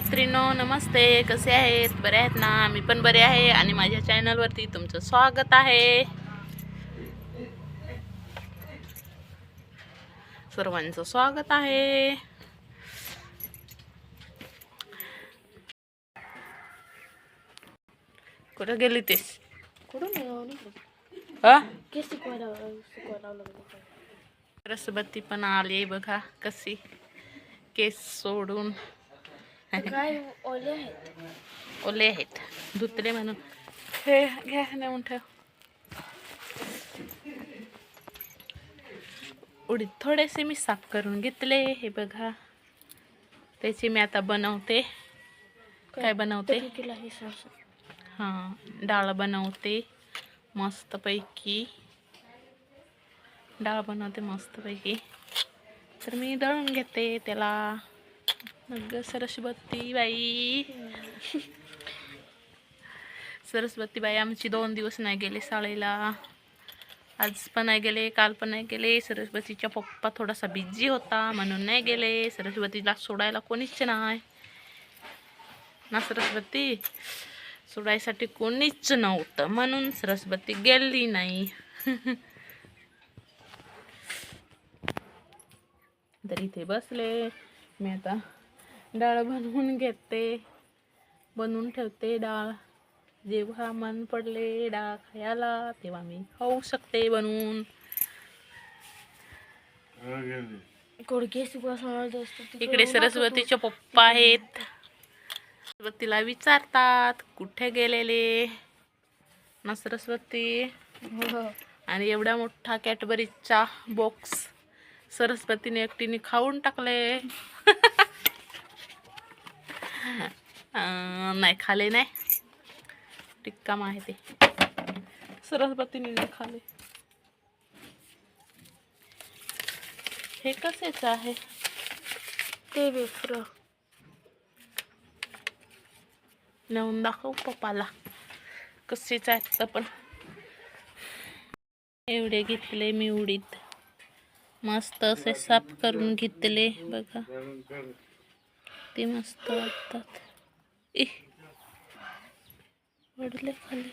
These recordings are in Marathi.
मैत्रिणो नमस्ते कसे आहेत? बरे आहेत ना? मी पण बरे आहे आणि माझ्या चॅनलवरती तुमचं स्वागत आहे. सर्वांचं स्वागत आहे. कुठं गेली तेस कुठून हा? रसबत्ती पण आली बघा कशी. केस सोडून. ओले आहेत? ओले आहेत. धुतले म्हणून. हे घ्या नेऊन ठेव. उडीद थोडेसे मी साफ करून घेतले हे बघा. त्याची मी आता बनवते. काय? बनवते? हे हां डाळ बनवते मस्तपैकी. डाळ बनवते मस्तपैकी. तर मी दळून घेते त्याला. मग सरस्वती बाई. सरस्वती बाई आमची दोन दिवस नाही गेले शाळेला. आज पण नाही गेले काल पण नाही गेले. सरस्वतीचा पप्पा थोडासा बिझी होता म्हणून नाही गेले. सरस्वतीला सोडायला कोणीच नाही. ना सरस्वती? सोडायसाठी कोणीच नव्हतं म्हणून सरस्वती गेली नाही. तर इथे बसले. मी आता डाळ बनवून घेते. बनवून ठेवते डाळ. जेव्हा मन पडले डाळ खायला तेव्हा मी खाऊ शकते बनवून. इकडे सरस्वतीचे पप्पा आहेत. सरस्वतीला विचारतात कुठे गेलेले? ना सरस्वती. हो. आणि एवढा मोठा कॅटबरीचा बॉक्स सरस्वतीने एकटीने खाऊन टाकले. नाही खाले नाही. टिक्काम आहे ते सरस्वतीने नाही खाले. हे कसेच आहे? ते वेफर. नेऊन दाखव पप्पाला. कसेच आहेत तर पण. एवढे घेतले मी उडीत. मस्त असे साफ करून घेतले बघा. ते मस्त वाटतात. इ. पडले खाली.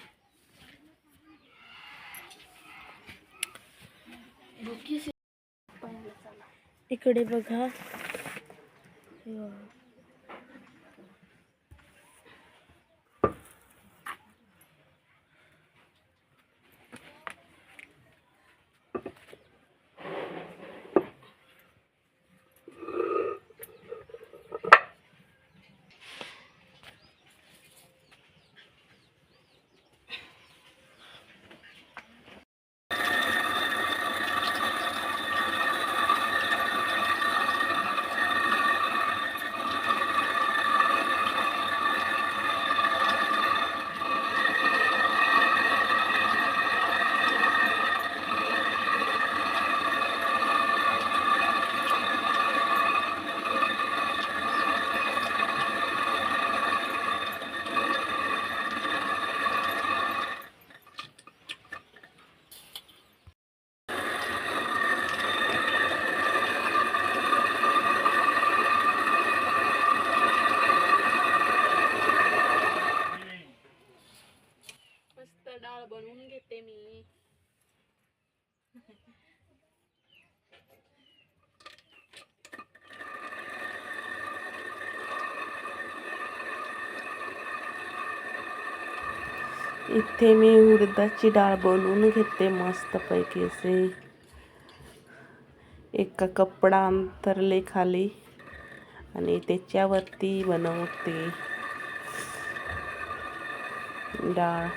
इकडे बघा हे बघा. मस्त डाळ बनवून घेते मी इथे मी उडदाची डाळ बनवून घेते मस्तपैकी असे. एका कपडा अंतरले खाली आणि त्याच्यावरती बनवते डाळ.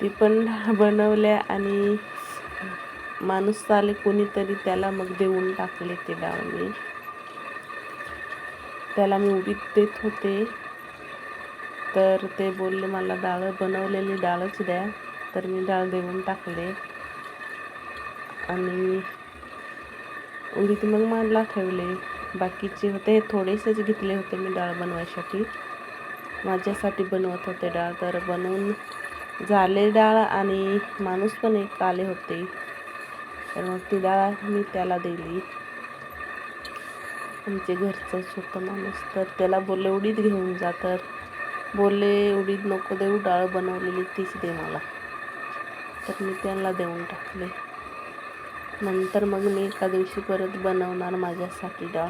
ती पण डाळ बनवल्या आणि माणूस आले कोणीतरी त्याला मग देऊन टाकले ते डाळ मी. त्याला मी उडीत देत होते. तर ते बोलले मला डाळ बनवलेली डाळच द्या. तर मी डाळ देऊन टाकले. आणि उडीत मग मांडला ठेवले. बाकीचे होते थोडेसेच घेतले होते मी डाळ बनवायसाठी. माझ्यासाठी बनवत होते डाळ तर बनवून झाले डाळ आणि माणूस पण एक आले होते. तर मग ती डाळ मी त्याला दिली. आमचे घरचंच होतं माणूस. तर त्याला बोलले उडीत घेऊन जा. तर बोलले उडीद नको देऊ डाळ बनवलेली तीच दे मला. तर मी त्यांना देऊन टाकले. नंतर मग मी एका दिवशी परत बनवणार माझ्यासाठी डाळ.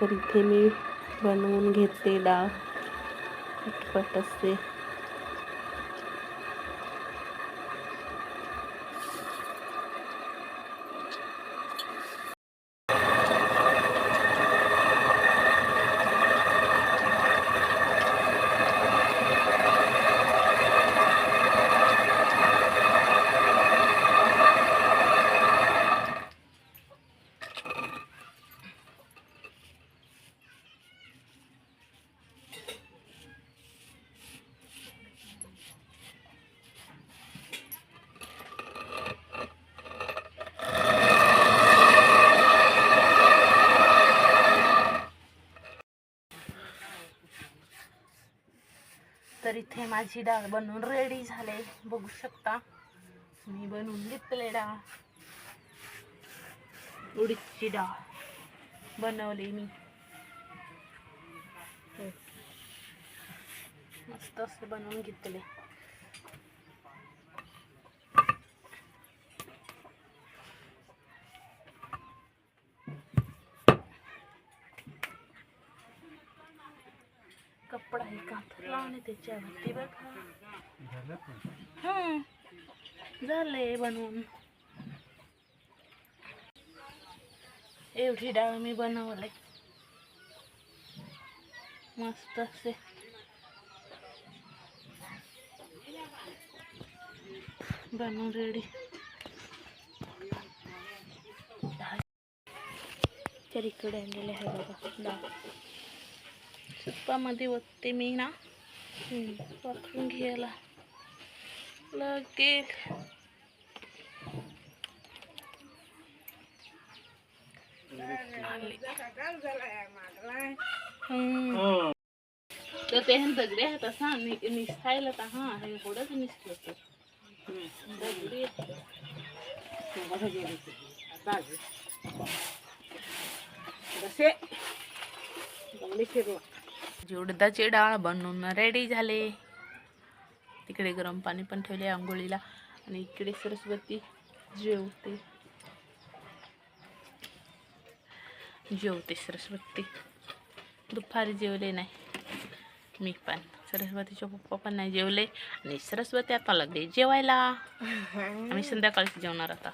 तर इथे मी बनवून घेते डाळ. पटपट असते तर इथे माझी डाळ बनवून रेडी झाले. बघू शकता. मी बनवून घेतले डाळ. उडीदची डाळ बनवली मी. मस्त असं बनवून घेतले हे कापला आणि त्याच्यावरती बघा हम्म. झाले बनवून. एवढी डाळ मी बनवले मस्त असे. बनवून रेडी तर इकडे आणलेले आहे बघा. डाळ सुपामध्ये ओतते मी ना हम्म, वापरून घ्यायला लगेच तर ते दगडे आहेत असा निसायला तर हा हे थोडंच दगडी तर दगडी उडदाची डाळ बनवून रेडी झाले. तिकडे गरम पाणी पण ठेवले आंघोळीला. आणि इकडे सरस्वती जेवते. जेवते सरस्वती. दुपारी जेवले नाही. मी पण. सरस्वतीचे पप्पा पण नाही जेवले. आणि सरस्वती आता लागले जेवायला. आम्ही संध्याकाळी जेवणार आता.